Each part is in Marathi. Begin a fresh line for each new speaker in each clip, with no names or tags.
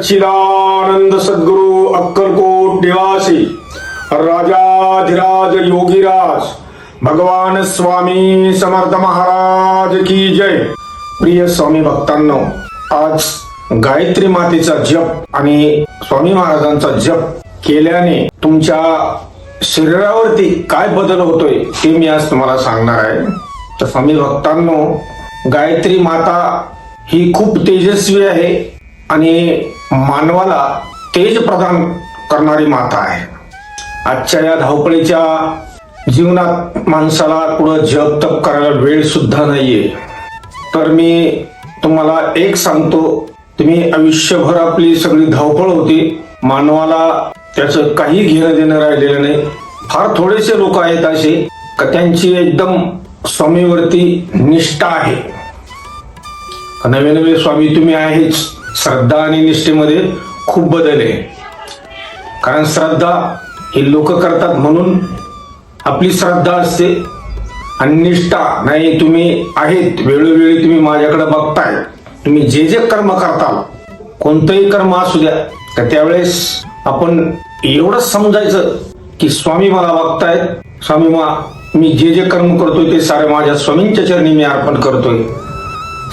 सच्चिदानंद सद्गुरु अक्कलकोट निवासी राजाधिराज योगीराज भगवान स्वामी समर्थ महाराज की जय. प्रिय स्वामी भक्तांनो आज गायत्री मातेचा जप आणि स्वामी महाराजांचा जप केल्याने तुमच्या शरीरावरती काय बदल होतोय ते मी आज तुम्हाला सांगणार आहे. तर स्वामी भक्तांनो गायत्री माता ही खूप तेजस्वी आहे आणि मानवाला तेज प्रदान करणारी माता आहे. आजच्या या धावपळीच्या जीवनात माणसाला पुढं जप तप करायला वेळ सुद्धा नाहीये. तर मी तुम्हाला एक सांगतो तुम्ही आयुष्यभर आपली सगळी धावपळ होती मानवाला त्याचं काही घेणं देणं राहिलेलं नाही. फार थोडेसे लोक आहेत असे का त्यांची एकदम स्वामीवरती निष्ठा आहे. नवे नवे स्वामी तुम्ही आहेच. श्रद्धा आणि निष्ठेमध्ये खूप बदल आहे. कारण श्रद्धा ही लोक करतात म्हणून आपली श्रद्धा असते आणि निष्ठा नाही तुम्ही आहेत वेळोवेळी तुम्ही माझ्याकडे बघताय. तुम्ही जे जे कर्म करताल कोणतंही कर्म असू द्या तर त्यावेळेस आपण एवढंच समजायचं की स्वामी मला बघतायत स्वामी मा मी जे जे कर्म करतोय ते सारे माझ्या स्वामींच्या चरणी मी अर्पण करतोय.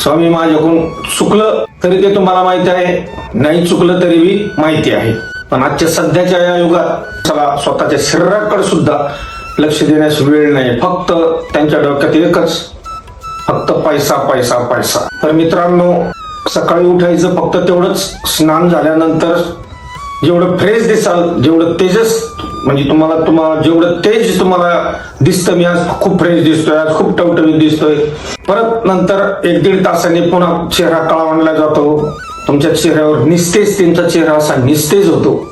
स्वामी माझ्याकडून चुकलं तरी ते तुम्हाला माहिती आहे. नाही चुकलं तरी बी माहिती आहे. पण आजच्या सध्याच्या या युगात चला स्वतःच्या शरीराकडे सुद्धा लक्ष देण्यास वेळ नाही. फक्त त्यांच्या डोक्यात एकच फक्त पैसा पैसा पैसा. तर मित्रांनो सकाळी उठायचं फक्त तेवढंच. स्नान झाल्यानंतर जेवढं फ्रेश दिसाल जेवढं तेजस म्हणजे तुम्हाला तुम्हाला जेवढं तेज तुम्हाला दिसतं मी आज खूप फ्रेश दिसतोय आज खूप टवटवीत दिसतोय. परत नंतर एक दीड तासाने पुन्हा चेहरा काळवणला जातो. तुमच्या चेहऱ्यावर निस्तेज तुमचा चेहरा असा निस्तेज होतो.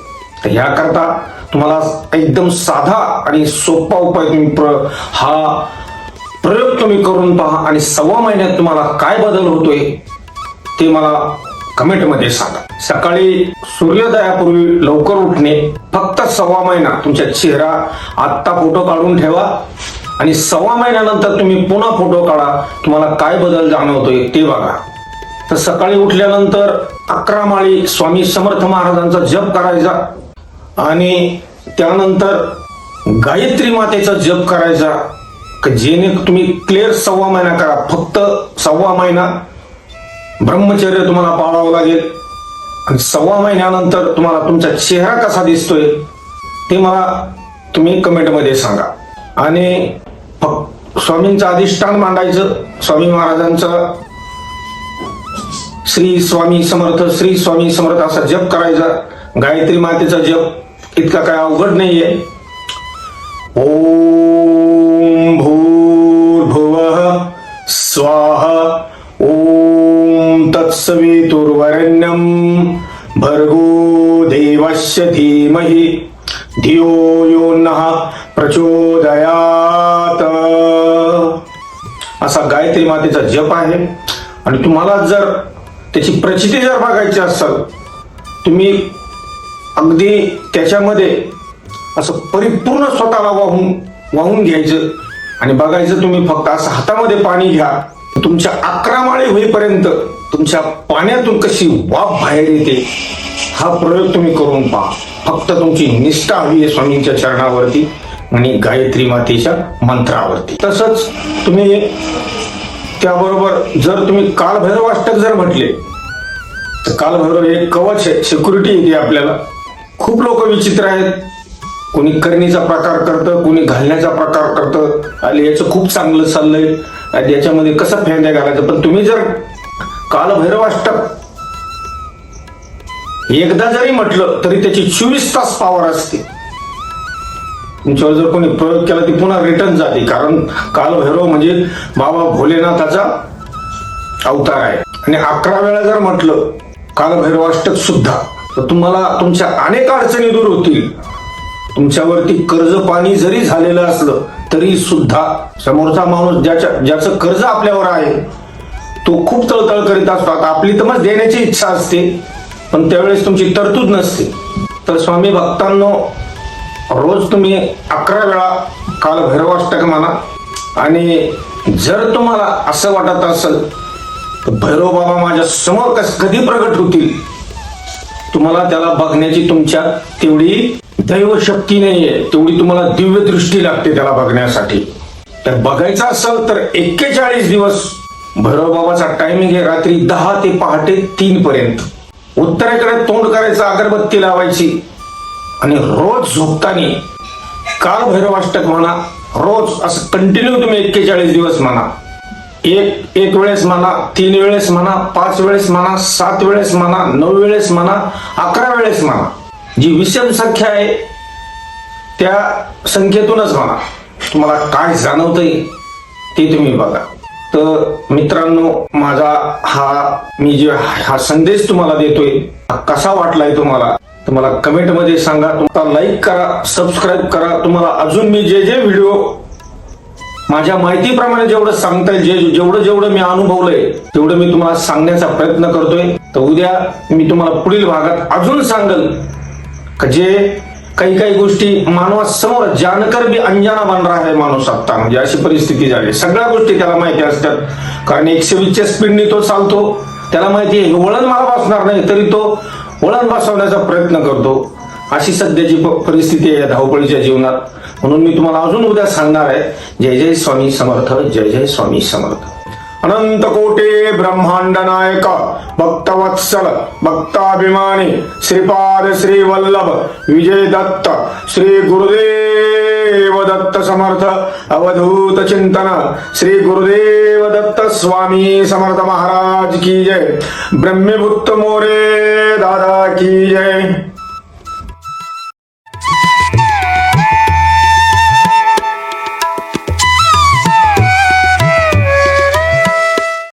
तर ह्याकरता तुम्हाला एकदम साधा आणि सोपा उपाय तुम्ही प्र- हा प्रयोग तुम्ही करून पहा आणि सव्वा महिन्यात तुम्हाला काय बदल होतोय ते मला कमेंटमध्ये सांगा. सकाळी सूर्योदयापूर्वी लवकर उठणे फक्त सव्वा महिना तुमच्या चेहरा आत्ता फोटो काढून ठेवा आणि सव्वा महिन्यानंतर तुम्ही पुन्हा फोटो काढा. तुम्हाला काय बदल जाणवतोय ते बघा. तर सकाळी उठल्यानंतर अकरा माळी स्वामी समर्थ महाराजांचा जप करायचा आणि त्यानंतर गायत्री मातेचा जप करायचा. जेणे तुम्ही क्लिअर सव्वा महिना करा. फक्त सव्वा महिना ब्रह्मचर्य तुम्हाला पाळावं लागेल. आणि सव्वा महिन्यानंतर तुम्हाला तुमचा चेहरा कसा दिसतोय ते मला तुम्ही कमेंटमध्ये सांगा. आणि स्वामींचं अधिष्ठान मांडायचं स्वामी महाराजांचं श्री स्वामी समर्थ श्री स्वामी समर्थ असा जप करायचा गायत्री मातेचा जप इतका काय अवघड नाहीये. ओ तत्सवितुर्वरेण्यं भर्गो देवस्य धीमहि धियो यो नः प्रचोदयात. असा गायत्री मातेचा जप आहे. आणि तुम्हाला जर त्याची प्रचिती जर बघायची असेल तुम्ही अगदी त्याच्यामध्ये असं परिपूर्ण स्वतःला वाहून वाहून घ्यायचं आणि बघायचं तुम्ही फक्त असं हातामध्ये पाणी घ्या तुमच्या अकरा माळे होईपर्यंत तुमच्या पाण्यातून कशी वाफ बाहेर येते हा प्रयोग तुम्ही करून पहा. फक्त तुमची निष्ठा हवी आहे स्वामींच्या चरणावरती आणि गायत्री मातेच्या मंत्रावरती. तसंच तुम्ही त्याबरोबर जर तुम्ही कालभैरवाष्टक जर म्हटले तर कालभैरव एक कवच आहे सिक्युरिटी येते आपल्याला. खूप लोक विचित्र आहेत. कोणी करणीचा प्रकार करतं कोणी घालण्याचा प्रकार करतं. आणि याचं खूप चांगलं चाललंय. आणि याच्यामध्ये कसं फेंद्या घालायचं? पण तुम्ही जर कालभैरवाष्टक. एकदा जरी म्हटलं तरी त्याची चोवीस तास पावर असते. तुमच्यावर जर कोणी प्रयोग केला ती पुन्हा रिटर्न जाते कारण कालभैरव म्हणजे बाबा भोलेनाथाचा अवतार आहे. आणि अकरा वेळा जर म्हटलं कालभैरवाष्टक सुद्धा तर तुम्हाला तुमच्या अनेक अडचणी दूर होतील. तुमच्यावरती कर्ज पाणी जरी झालेलं असलं तरी सुद्धा समोरचा माणूस ज्याच्या ज्याचं कर्ज आपल्यावर आहे तो खूप तळतळ करीत असतो. आता आपली तर मग देण्याची इच्छा असते पण त्यावेळेस तुमची तरतूद नसते. तर स्वामी भक्तांनो रोज तुम्ही अकरा वेळा काल भैरवाष्टक म्हणा आणि जर तुम्हाला असं वाटत असेल तर भैरव बाबा माझ्यासमोर कस कधी प्रगट होतील? तुम्हाला त्याला बघण्याची तुमच्या तेवढी दैवशक्ती नाहीये. तेवढी तुम्हाला दिव्य दृष्टी लागते त्याला बघण्यासाठी. तर बघायचं असेल तर एक्केचाळीस दिवस भैरवबाबाचा टायमिंग आहे रात्री दहा ते पहाटे तीन पर्यंत. उत्तरेकडे तोंड करायचं अगरबत्ती लावायची. आणि रोज झोपताना काल भैरवाष्टक म्हणा रोज असं कंटिन्यू तुम्ही एक्केचाळीस दिवस म्हणा. एक एक वेळेस म्हणा तीन वेळेस म्हणा पाच वेळेस म्हणा सात वेळेस म्हणा नऊ वेळेस म्हणा अकरा वेळेस म्हणा. जी विषम संख्या आहे त्या संख्येतूनच म्हणा. तुम्हाला काय जाणवतंय ते तुम्ही बघा. तर मित्रांनो माझा हा मी जे हा संदेश तुम्हाला देतोय कसा वाटलाय तुम्हाला? तुम्हाला कमेंटमध्ये सांगा. तुम्हाला लाईक करा सबस्क्राईब करा. तुम्हाला अजून मी जे जे व्हिडिओ माझ्या माहितीप्रमाणे जेवढं सांगता येईल जे जेवढं जेवढं मी अनुभवलंय तेवढं मी तुम्हाला सांगण्याचा प्रयत्न करतोय. तर उद्या मी तुम्हाला पुढील भागात अजून सांगल का जे काही काही गोष्टी मानवासमोर जानकर बी अंजाना बन रहा है माणूस आता म्हणजे अशी परिस्थिती झाली. सगळ्या गोष्टी त्याला माहिती असतात. कारण एकशे वीसच्या स्पीडने तो चालतो. त्याला माहिती आहे वळण मला बसणार नाही तरी तो वळण बसवण्याचा प्रयत्न करतो. अशी सध्याची प- परिस्थिती आहे धावपळीच्या जीवनात. म्हणून मी तुम्हाला अजून उद्या सांगणार आहे जय जय स्वामी समर्थ जय जय स्वामी समर्थ. अनंत कोटे ब्रह्मांड नायक भक्तवत्सल भक्ताभिमानी श्रीपाद श्री वल्लभ विजय दत्त श्री गुरुदेव दत्त समर्थ अवधूत चिंतन श्री गुरुदेव दत्त स्वामी समर्थ महाराज की जय। ब्रह्मभूत मोरे दादा की जय।